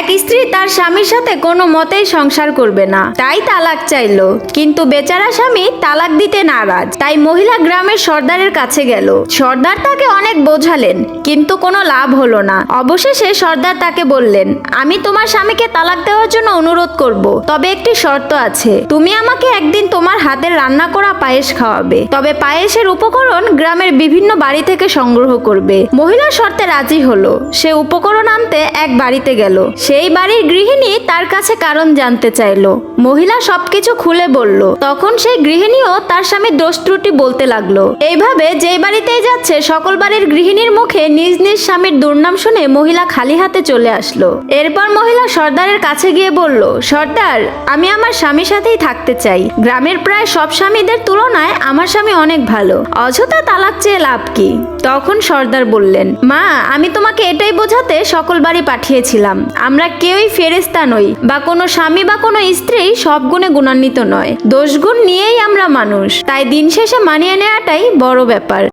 এক স্ত্রী তার স্বামীর সাথে কোনো মতেই সংসার করবে না। তাই তালাক চাইলো। কিন্তু বেচারা স্বামী তালাক দিতে নারাজ। তাই মহিলা গ্রামের সর্দারের কাছে গেল। সর্দার তাকে অনেক বোঝালেন, কিন্তু কোনো লাভ হলো না। অবশেষে সর্দার তাকে বললেন, আমি তোমার স্বামীকে তালাক দেওয়ার জন্য অনুরোধ করব। তবে একটি শর্ত আছে। তুমি আমাকে একদিন তোমার হাতের রান্না করা পায়েস খাওয়াবে। তবে পায়েসের উপকরণ গ্রামের বিভিন্ন বাড়ি থেকে সংগ্রহ করবে। মহিলা শর্তে রাজি হলো। সে উপকরণ আনতে এক বাড়িতে গেল। সেই বাড়ির গৃহিণী তার কাছে কারণ জানতে চাইলো। মহিলা সবকিছু খুলে বলল। তখন সেই গৃহিণীও তার স্বামীর দোষ ত্রুটি বলতে লাগল। এইভাবে যেই বাড়িতেই যাচ্ছে, সকল বাড়ির গৃহিণীর মুখে নিজ নিজ স্বামীর দুর্নাম শুনে মহিলা খালি হাতে চলে আসলো। এরপর মহিলা সর্দারের কাছে গিয়ে বলল, সর্দার, আমি আমার স্বামীর সাথেই থাকতে চাই। গ্রামের প্রায় সব স্বামীদের তুলনায় আমার স্বামী অনেক ভালো। অযথা তালাক চেয়ে লাভ কি? তখন সর্দার বললেন, মা, আমি তোমাকে এটাই বোঝাতে সকল বাড়ি পাঠিয়েছিলাম। আমরা কেউই ফেরেস্তা নই, বা কোনো স্বামী বা কোনো স্ত্রী সব গুণে গুণান্বিত নয়। দোষগুণ নিয়েই আমরা মানুষ। তাই দিন শেষে মানিয়ে নেওয়াটাই বড় ব্যাপার।